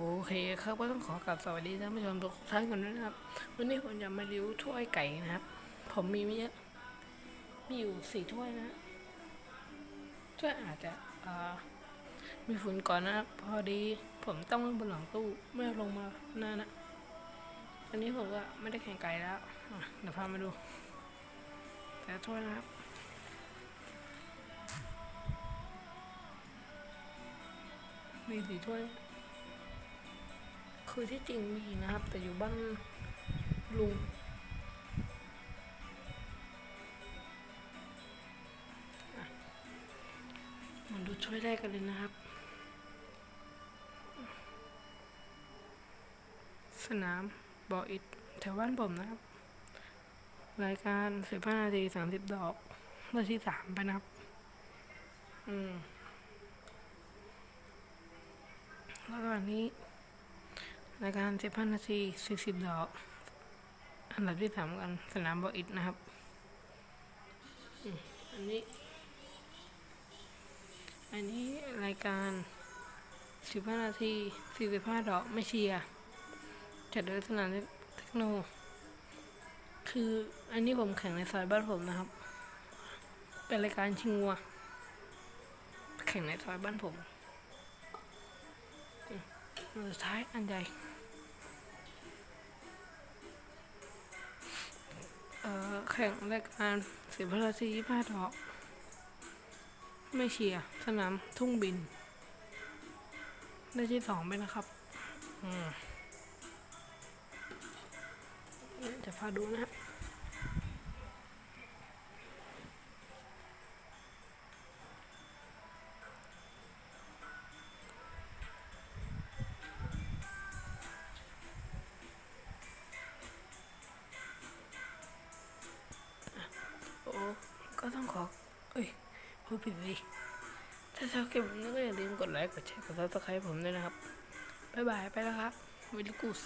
โอเคครับก็ต้องขอกราบสวัสดีท่านผู้ชมทุกท่านกันด้วยนะครับ วันนี้ผมจะมารีวิวถ้วยไก่นะครับ ผมมีไม่เยอะมีอยู่สี่ถ้วยนะถ้วยอาจจะมีฝุ่นก่อนนะครับ พอดีผมต้องไว้บนหลังตู้ไม่ลงมาหน้านะอันนี้ผมก็ไม่ได้แข่งไก่แล้วเดี๋ยวพามาดู แต่ถ้วยนะครับมีสี่ถ้วย คือที่จริงมีนะครับ แต่อยู่บ้านลุงอะมาดูช่วยแรกกันเลยนะครับ สนามบ่ออิดแถวบ้านผมนะครับ รายการสิบห้านาทีสามสิบดอกเมื่อที่สามไปนะครับ อืมแล้วก็อันนี้ รายการสิบห้านาทีสี่สิบดอก อันดับที่สามกันสนามบออิดนะครับ อันนี้ อันนี้รายการสิบห้านาทีสี่สิบห้าดอกไม่เชียร์จัดโดยสนามเทคโน คืออันนี้ผมแข่งในซอยบ้านผมนะครับ เป็นรายการชิงวัว แข่งในซอยบ้านผมอืมอันสุดท้ายอันใหญ่ แข่งรายการเสียพระราทียี่ห้าดอกไม่เชียร์สนามทุ่งบิน ได้ที่สองไปนะครับ อืมจะพาดูนะครับ ต้องขอเอ้ยพูดผิดสิถ้าชอบคลิปนี้ก็อย่าลืมกดไลค์ กดแชร์ กดซับสไครต์ผมด้วยนะครับ บ๊ายบาย ไปแล้วครับวิลกูส